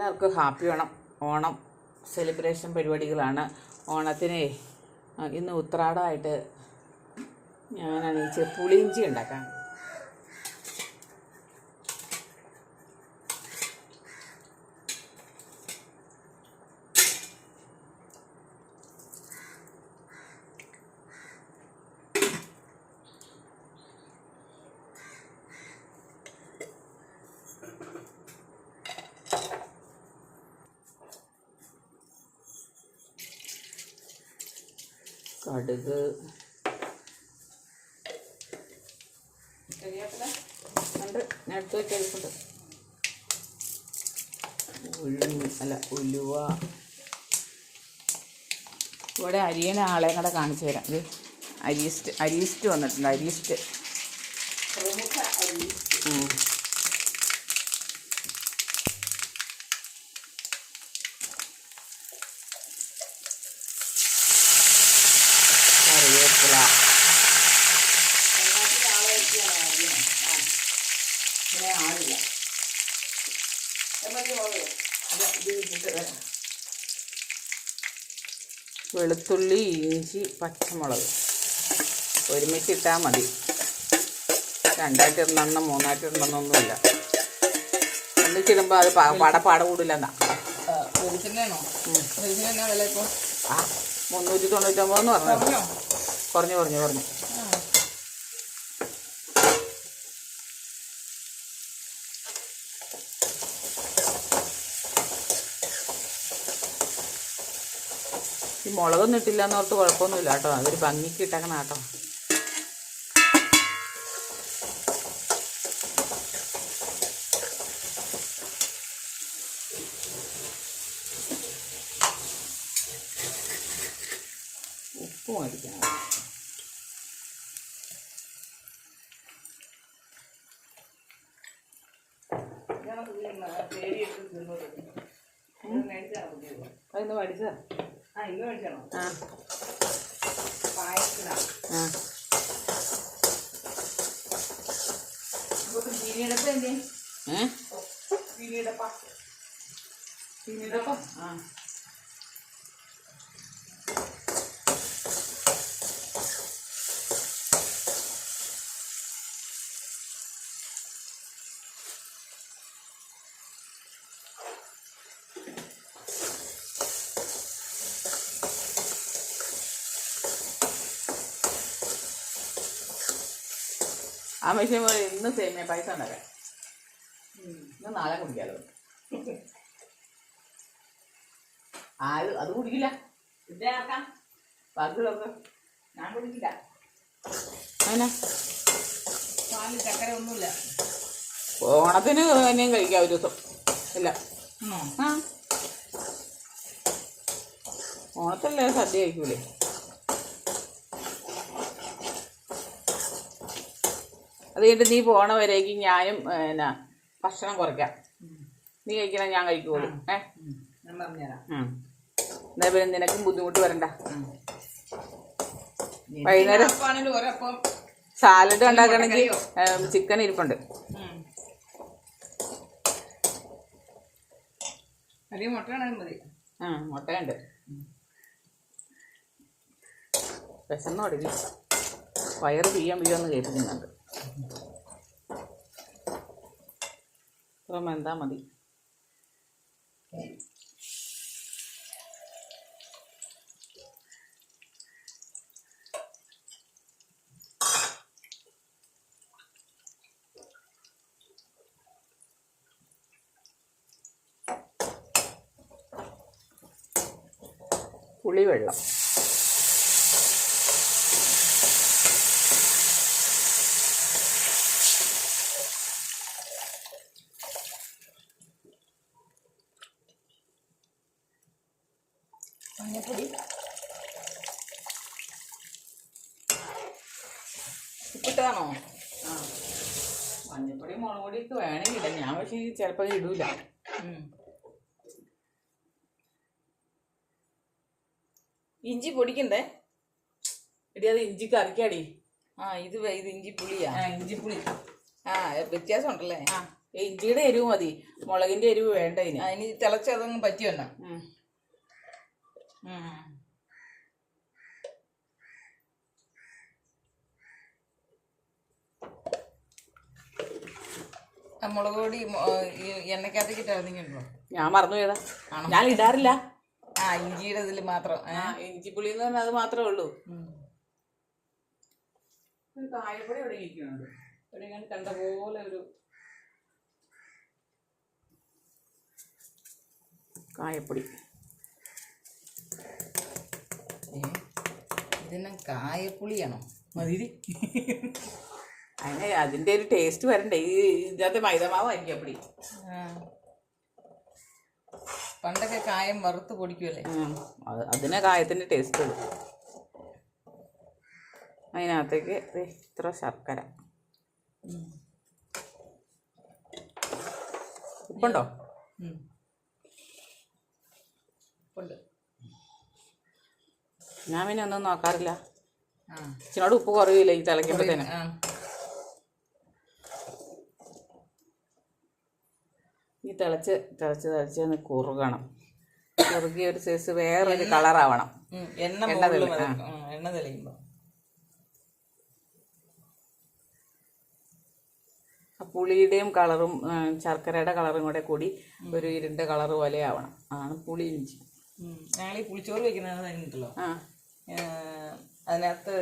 എല്ലാവർക്കും happy Onam. Onam celebration പരിപാടികളാണ്. ഓണത്തിന് ഇന്ന് ഉത്രാടമായിട്ട് ഞാനാണ് ഈ പുളിയിഞ്ചി ഉണ്ടാക്കാൻ കടുക് ഉണ്ട് ഞാൻ എടുത്ത് വെച്ചിട്ടുണ്ട് ഉഴുന്ന് അല്ല ഉലുവ. ഇവിടെ അരിയണ ആളെ കൂടെ കാണിച്ചു തരാം. ഇത് അരിസ്റ്റ് അരിസ്റ്റ് വന്നിട്ടുണ്ട് അരിസ്റ്റ് വെളുത്തുള്ളി ഇഞ്ചി പച്ചമുളക്. ഒരുമിച്ച് ഇട്ടാൽ മതി. രണ്ടായിട്ട് ഇടണമെന്നോ മൂന്നായിട്ട് ഇടണമെന്നൊന്നുമില്ല ഒന്നിച്ചിടുമ്പോൾ അത് പട പാട കൂടില്ലെന്നാ വെളിച്ചെണ്ണ എന്നാ മുന്നൂറ്റി തൊണ്ണൂറ്റൊമ്പതെന്ന് പറഞ്ഞു? കുറഞ്ഞു കുറഞ്ഞു കുറഞ്ഞു. ഈ മുളകൊന്നും ഇട്ടില്ല എന്നോർത്ത് കുഴപ്പമൊന്നുമില്ല കേട്ടോ. അതൊരു ഭംഗിക്ക് ഇട്ടേക്കണം കേട്ടോ ഉപ്പ് മേടിക്കണം അതൊന്ന് മേടിച്ചതാ ആ ആ. ഏ? ബിരിയാണിയടപ്പ. പിന്നീടപ്പം ആ. ആ മെഷീൻ പോലെ ഇന്ന് സേമിയ പൈസ ഉണ്ടാക്കാൻ ഇന്ന് നാളെ കുടിക്കാലോ. ആരും അത് കുടിക്കില്ല. ഇതേ ആക്കാം ബാക്കിയുള്ളവർക്ക് ഞാൻ കുടിക്കില്ല. അതിനാ പാൽ ചക്കര ഒന്നുമില്ല. ഓണത്തിന് തന്നെയും കഴിക്കാം ഒരു ദിവസം. ഇല്ല. ആ. ഓണത്തല്ലേ സദ്യ കഴിക്കൂലേ? അത് കഴിഞ്ഞിട്ട് നീ പോണ വരേക്കും ഞാനും എന്നാ ഭക്ഷണം കുറയ്ക്കാം. നീ കഴിക്കണം ഞാൻ കഴിക്കുള്ളൂ ഏ. എന്നാ പിന്നെ നിനക്കും ബുദ്ധിമുട്ട് വരണ്ട. വൈകുന്നേരം സാലഡ് ഉണ്ടാക്കണമെങ്കിൽ ചിക്കൻ ഇരിപ്പുണ്ട്. ആ മുട്ടയുണ്ട്. വിശന്നോടി വയറ് പിയ്യാൻ പിയ്യാന്ന് കേൾക്കുന്നുണ്ട് ഇപ്പം എന്താ മതി? പുളിവെള്ളം മഞ്ഞപ്പൊടി ഉപ്പിട്ടതാണോ ആ. മഞ്ഞപ്പൊടി മുളക് പൊടിയൊക്കെ വേണമെങ്കിൽ ഇടാം. ഞാൻ പക്ഷേ ചിലപ്പോൾ ഇടൂല. ഇഞ്ചി പൊടിക്കണ്ടേ? ഇടി അത് ഇഞ്ചി കറിക്കാടി. ആ ഇത് ഇത് ഇഞ്ചി പുളിയാ. ഇഞ്ചി പുളി. ആ വ്യത്യാസം ഉണ്ടല്ലേ ആ ഇഞ്ചിയുടെ എരിവ് മതി. മുളകിന്റെ എരിവ് വേണ്ട ഇനി. അതിന് തിളച്ച് അതങ്ങ് മുളക് പൊടി എണ്ണക്കകത്തേക്ക് ഞാൻ മറന്നു പോയതാ. ഞാൻ ഇടാറില്ല. ആ ഇഞ്ചിയുടെ ഇതിൽ മാത്രം. ഇഞ്ചി പുളി എന്ന് പറഞ്ഞാൽ അത് മാത്രമേ ഉള്ളൂ. കായപ്പൊടി ഇവിടെ ഇരിക്കുന്നുണ്ട്. ഇവിടെ ഞാൻ കണ്ട പോലെ ഒരു കായപ്പൊടി? ഇതിന് കായപ്പുളിയാണോ മതി അതിന് അതിന്റെ ഒരു ടേസ്റ്റ് വരണ്ടേ? ഈ ഇതിനകത്ത് മൈദമാവായിരിക്കും അപ്പടി. പണ്ടൊക്കെ കായം വറുത്ത് പൊടിക്കുമല്ലേ. അതിനെ കായത്തിന്റെ ടേസ്റ്റ് ഉള്ളു. അതിനകത്തേക്ക് ഇത്ര ശർക്കര. ഉപ്പുണ്ടോ. ഉണ്ട് ഞാൻ പിന്നെ ഒന്നും നോക്കാറില്ല. ഇച്ചിനോട് ഉപ്പ് കുറയില്ല ഈ തിളയ്ക്കുമ്പോഴത്തേനും ഈ തിളച്ച് തിളച്ച് തിളച്ച് കുറുകണം. കുറുകിയ ഒരു സൈസ് വേറൊരു കളറാവണം. എണ്ണ എണ്ണ തെളിയുമ്പോ. പുളിയുടെയും കളറും ശർക്കരയുടെ കളറും കൂടെ കൂടി ഒരു ഇരുണ്ട കളർ പോലെ ആവണം. ആണ് പുളി ഇഞ്ചി. ഞങ്ങൾ ഈ പുളിച്ചോറ് വെക്കുന്നത് അതിനകത്ത്